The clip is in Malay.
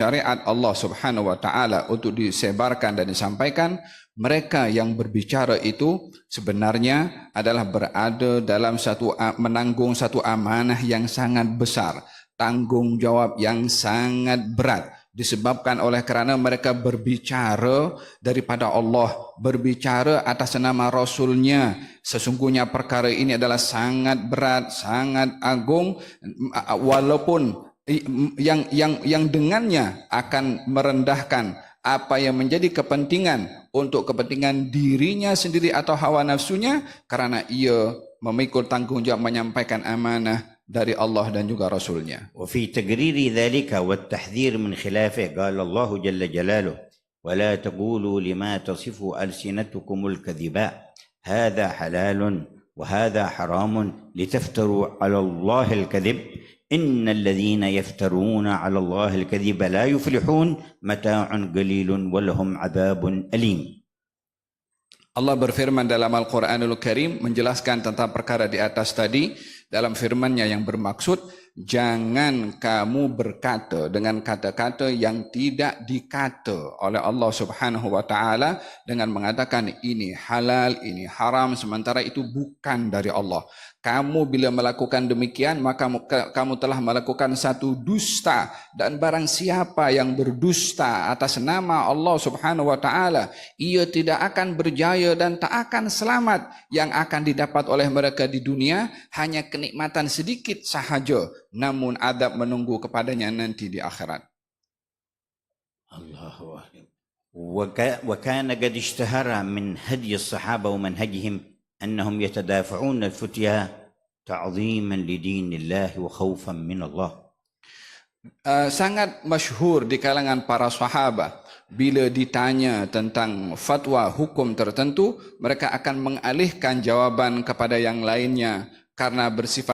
syariat Allah Subhanahu wa taala untuk disebarkan dan disampaikan mereka yang berbicara itu sebenarnya adalah berada dalam satu menanggung satu amanah yang sangat besar tanggungjawab yang sangat berat. Disebabkan oleh kerana mereka berbicara daripada Allah berbicara atas nama Rasulnya. Sesungguhnya perkara ini adalah sangat berat sangat agung walaupun yang yang yang dengannya akan merendahkan apa yang menjadi kepentingan untuk kepentingan dirinya sendiri atau hawa nafsunya kerana ia memikul tanggungjawab menyampaikan amanah dari Allah dan juga Rasulnya. وفي تقرير ذلك والتحذير من خلافه قال الله جل جلاله ولا تقولوا لما تصف ألسنتكم الكذباء هذا حلال وهذا حرام لتفتروا على الله الكذب إن الذين يفترون على الله الكذب لا يفلحون متاع قليل ولهم عذاب أليم Allah berfirman dalam Al-Quranul Karim menjelaskan tentang perkara di atas tadi dalam firmannya yang bermaksud jangan kamu berkata dengan kata-kata yang tidak dikata oleh Allah Subhanahu wa taala dengan mengatakan ini halal ini haram sementara itu bukan dari Allah. Kamu bila melakukan demikian maka kamu telah melakukan satu dusta. Dan barang siapa yang berdusta atas nama Allah Subhanahu wa taala ia tidak akan berjaya dan tak akan selamat. Yang akan didapat oleh mereka di dunia hanya kenikmatan sedikit sahaja namun adab menunggu kepadanya nanti di akhirat الله أكبر وكان قد اشتهر من هدي الصحابة ومنهجهم أنهم يتدافعون الفتيا تعظيما لدين الله وخوفا من الله Uh, sangat masyhur di kalangan para sahabat bila ditanya tentang fatwa hukum tertentu mereka akan mengalihkan jawaban kepada yang lainnya karena bersifat